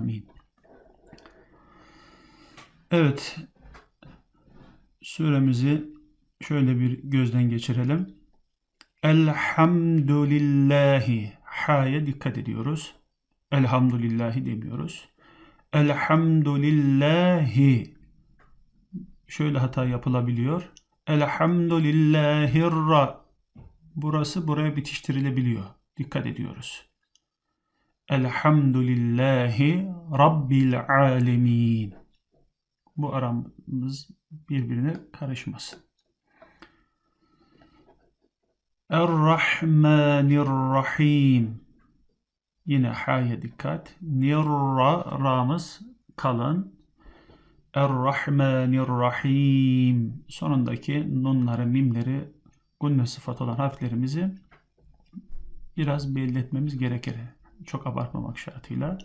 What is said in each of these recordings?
Amin. Evet. Suremizi şöyle bir gözden geçirelim. Elhamdülillahi. Ha'ya dikkat ediyoruz. Elhamdülillahi demiyoruz. Elhamdülillahi. Şöyle hata yapılabiliyor. Elhamdülillahirra. Burası buraya bitiştirilebiliyor. Dikkat ediyoruz. Elhamdülillahi Rabbil alemin. Bu aramız birbirine karışmasın. Er-Rahmanir-Rahim. Yine ha'ya dikkat. Nirra ramız kalın. Er-Rahmanir-Rahim. Sonundaki nunları, mimleri, gunne sıfat olan harflerimizi biraz belli etmemiz gerekir. Çok abartmamak şartıyla.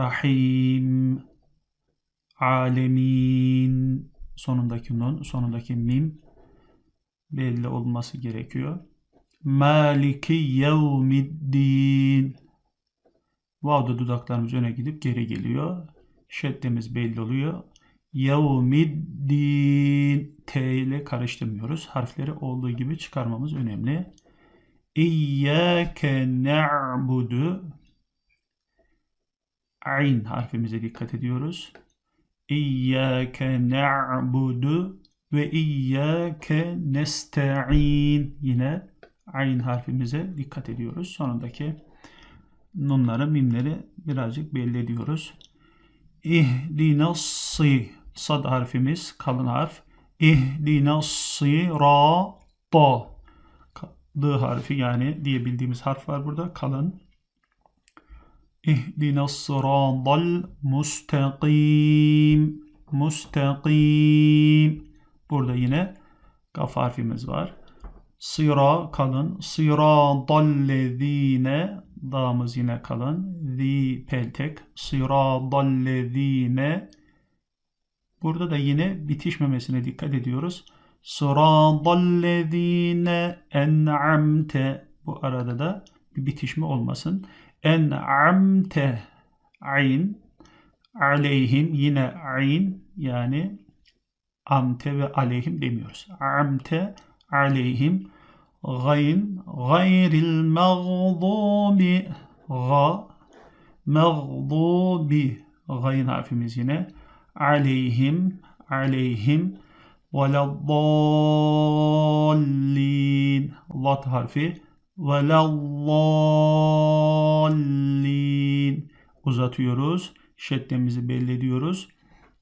Rahim, alemin, sonundaki nun, sonundaki mim belli olması gerekiyor. Maliki yevmiddin. Vav'da dudaklarımız öne gidip geri geliyor. Şeddemiz belli oluyor. Yevmiddin. T ile karıştırmıyoruz. Harfleri olduğu gibi çıkarmamız önemli. İyyâke na'budu. Ayn harfimize dikkat ediyoruz. İyyâke na'budu ve iyyâke nesta'in. Yine ayn harfimize dikkat ediyoruz. Sonundaki nunları, mimleri birazcık belli ediyoruz. İhdinassi sad harfimiz kalın harf. İhdinassi ra ta D harfi yani diyebildiğimiz harf var burada kalın. İhdinas sıradal mustakim mustakim burada yine kaf harfimiz var. Sıra kalın. Sıradallezine dağımız yine kalın. Zi peltek. Sıradallezine Burada da yine bitişmemesine dikkat ediyoruz. Sıradallezine en'amte Bu arada da bir bitişme olmasın. En'amte ayn aleyhim yine ayn yani amte ve aleyhim demiyoruz. Amte aleyhim gayn gayril mağdubi ga mağdubi gayn harfimiz yine aleyhim aleyhim veladdallin lat harfi veladdallin uzatıyoruz. Şeddemizi belli ediyoruz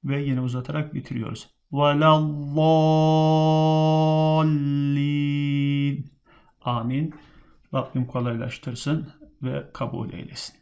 ve yine uzatarak bitiriyoruz. Veladdallin amin. Rabbim kolaylaştırsın ve kabul eylesin